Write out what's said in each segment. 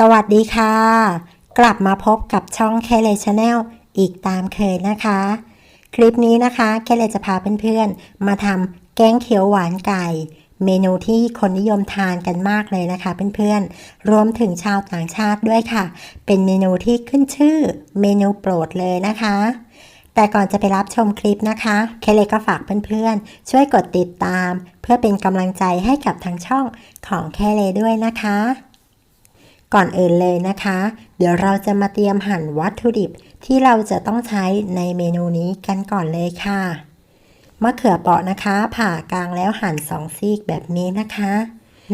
สวัสดีค่ะ กลับมาพบกับช่องแคเลชแนลอีกตามเคยนะคะ คลิปนี้นะคะแคเลจะพาเพื่อนๆ มาทำแกงเขียวหวานไก่ เมนูที่คนนิยมทานกันมากเลยนะคะเพื่อนๆ รวมถึงชาวต่างชาติด้วยค่ะ เป็นเมนูที่ขึ้นชื่อเมนูโปรดเลยนะคะ แต่ก่อนจะไปรับชมคลิปนะคะเคเลก็ฝากเพื่อนๆ ช่วยกดติดตาม เพื่อเป็นกำลังใจให้กับทางช่องของแคเลด้วยนะคะ ก่อนอื่นเลยนะคะ เดี๋ยวเราจะมาเตรียมหั่นวัตถุดิบที่เราจะต้องใช้ในเมนูนี้กันก่อนเลยค่ะ มะเขือเปราะนะคะ ผ่ากลางแล้วหั่นสองซีกแบบนี้นะคะ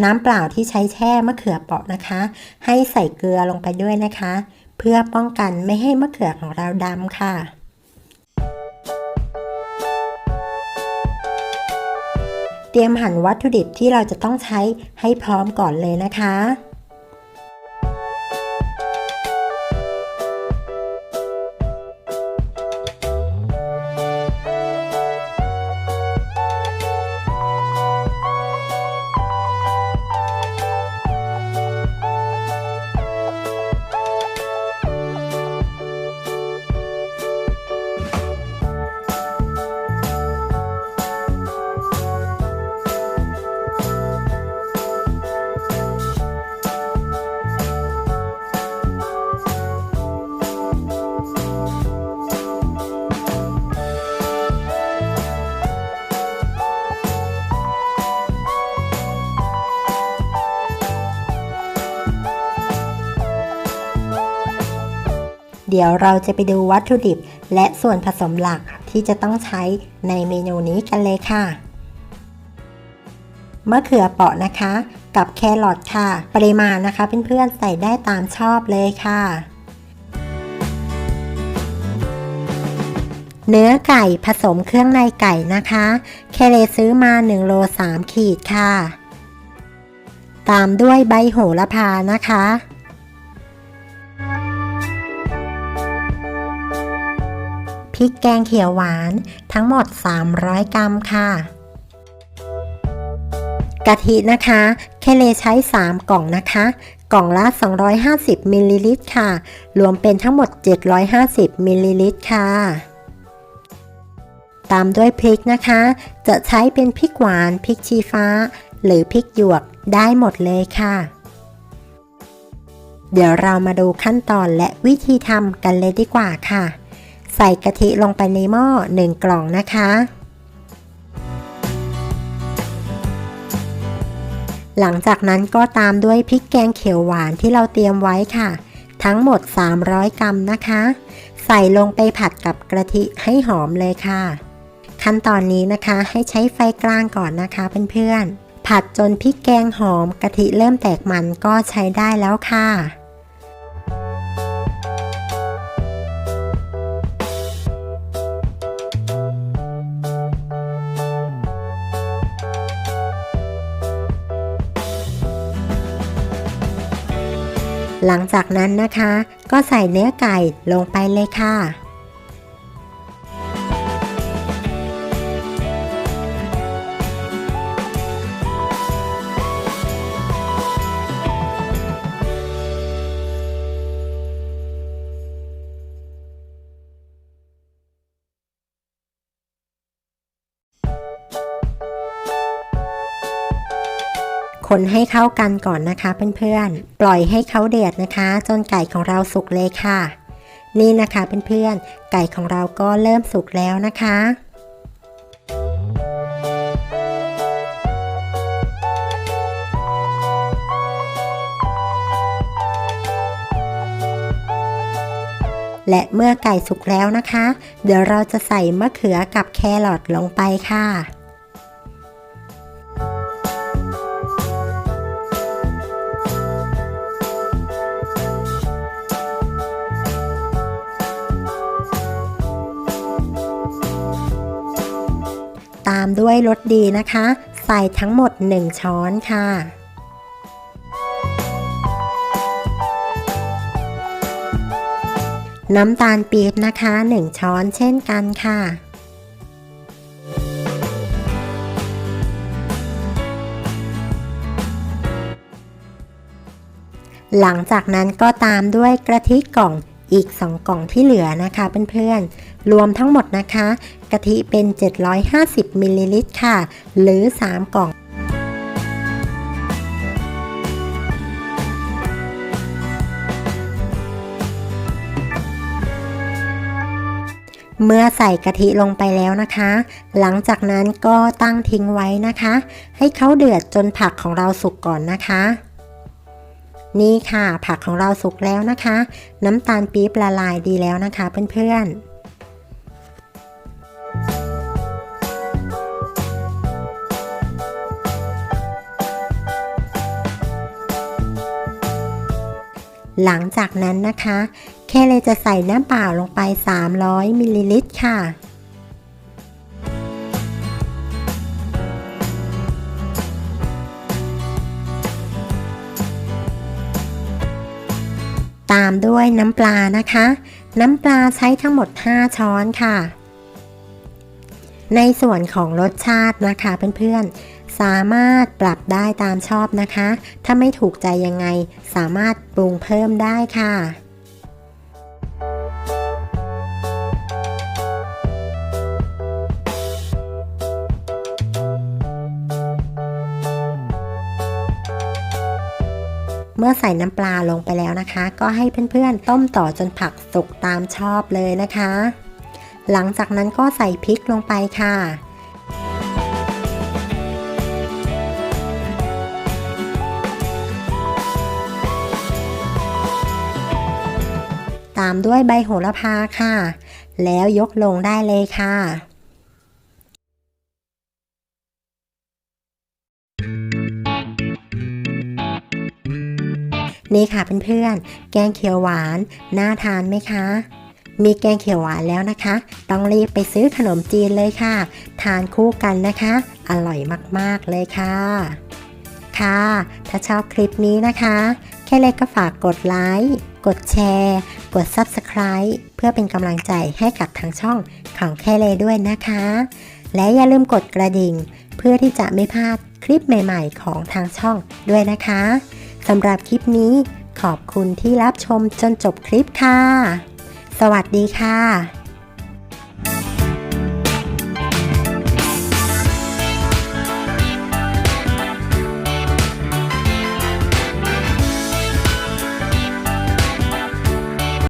น้ำเปล่าที่ใช้แช่มะเขือเปราะนะคะ ให้ใส่เกลือลงไปด้วยนะคะ เพื่อป้องกันไม่ให้มะเขือของเราดำค่ะเตรียมหั่นวัตถุดิบที่เราจะต้องใช้ให้พร้อมก่อนเลยนะคะ เดี๋ยวเราจะไปดูวัตถุดิบ และส่วนผสมหลักที่จะต้องใช้ในเมนูนี้กันเลยค่ะมะเขือเปาะนะคะ กับแครอทค่ะ ปริมาณนะคะเพื่อนๆใส่ได้ตามชอบเลยค่ะ เนื้อไก่ผสมเครื่องในไก่นะคะ แคเลซื้อมา1โล3ขีดค่ะ ตามด้วยใบโหระพานะคะ ริกแกงเขียวหวานทั้งหมด 300 กรัมค่ะ กะทินะคะแคเลใช้ 3 กล่องนะคะ กล่องละ 250มิลลิลิตรค่ะ รวมเป็นทั้งหมด 750มิลลิลิตรค่ะตามด้วยพริกนะคะ จะใช้เป็นพริกหวาน พริกชี้ฟ้า หรือพริกหยวกได้หมดเลยค่ะ เดี๋ยวเรามาดูขั้นตอนและวิธีทำกันเลยดีกว่าค่ะ ใส่กะทิลงไปในหม้อ1กล่องนะคะ หลังจากนั้นก็ตามด้วยพริกแกงเขียวหวานที่เราเตรียมไว้ค่ะ ทั้งหมด 300 กรัมนะคะ ใส่ลงไปผัดกับกะทิให้หอมเลยค่ะ ขั้นตอนนี้นะคะให้ใช้ไฟกลางก่อนนะคะเพื่อนๆผัดจนพริกแกงหอมกะทิเริ่มแตกมันก็ใช้ได้แล้วค่ะ หลังจากนั้นนะคะ ก็ใส่เนื้อไก่ลงไปเลยค่ะ คนให้เข้ากันก่อนนะคะเพื่อนๆ ปล่อยให้เขาเดือดนะคะ จนไก่ของเราสุกเลยค่ะ นี่นะคะเพื่อนๆ ไก่ของเราก็เริ่มสุกแล้วนะคะและเมื่อไก่สุกแล้วนะคะ เดี๋ยวเราจะใส่มะเขือกับแครอทลงไปค่ะามด้วยรสดีนะคะ ใส่ทั้งหมด 1 ช้อนค่ะน้ำตาลปี๊บนะคะ 1 ช้อนเช่นกันค่ะ หลังจากนั้นก็ตามด้วยกระทิกล่อง อีก 2 กล่องที่เหลือนะคะเพื่อนๆ รวมทั้งหมดนะคะ กะทิเป็น 750มิลลิลิตรค่ะ หรือ 3 กล่องเมื่อใส่กะทิลงไปแล้วนะคะ หลังจากนั้นก็ตั้งทิ้งไว้นะคะ ให้เขาเดือดจนผักของเราสุกก่อนนะคะ นี่ค่ะ ผักของเราสุกแล้วนะคะ น้ำตาลปี๊บละลายดีแล้วนะคะเพื่อนๆหลังจากนั้นนะคะ แค่เลยจะใส่น้ำเปล่าลงไป 300มิลลิลิตรค่ะ ตามด้วยน้ำปลานะคะ น้ำปลาใช้ทั้งหมด 5 ช้อนค่ะ ในส่วนของรสชาตินะคะเพื่อนๆ สามารถปรับได้ตามชอบนะคะ ถ้าไม่ถูกใจยังไง สามารถปรุงเพิ่มได้ค่ะ เมื่อใส่น้ำปลาลงไปแล้วนะคะ ก็ให้เพื่อนๆ ต้มต่อจนผักสุกตามชอบเลยนะคะ หลังจากนั้นก็ใส่พริกลงไปค่ะ ตามด้วยใบโหระพาค่ะ แล้วยกลงได้เลยค่ะ นี่ค่ะเพื่อนๆ แกงเขียวหวาน น่าทานไหมคะ มีแกงเขียวหวานแล้วนะคะ ต้องรีบไปซื้อขนมจีนเลยค่ะ ทานคู่กันนะคะ อร่อยมากๆเลยค่ะ ค่ะ ถ้าชอบคลิปนี้นะคะ แค่เล็กก็ฝากกดไลค์ กดแชร์ กด Subscribe เพื่อเป็นกำลังใจให้กับทางช่องของแค่เลด้วยนะคะ และอย่าลืมกดกระดิ่ง เพื่อที่จะไม่พลาดคลิปใหม่ ๆ ของทางช่องด้วยนะคะ สำหรับคลิปนี้ขอบคุณที่รับชมจนจบคลิปค่ะ สวัสดีค่ะ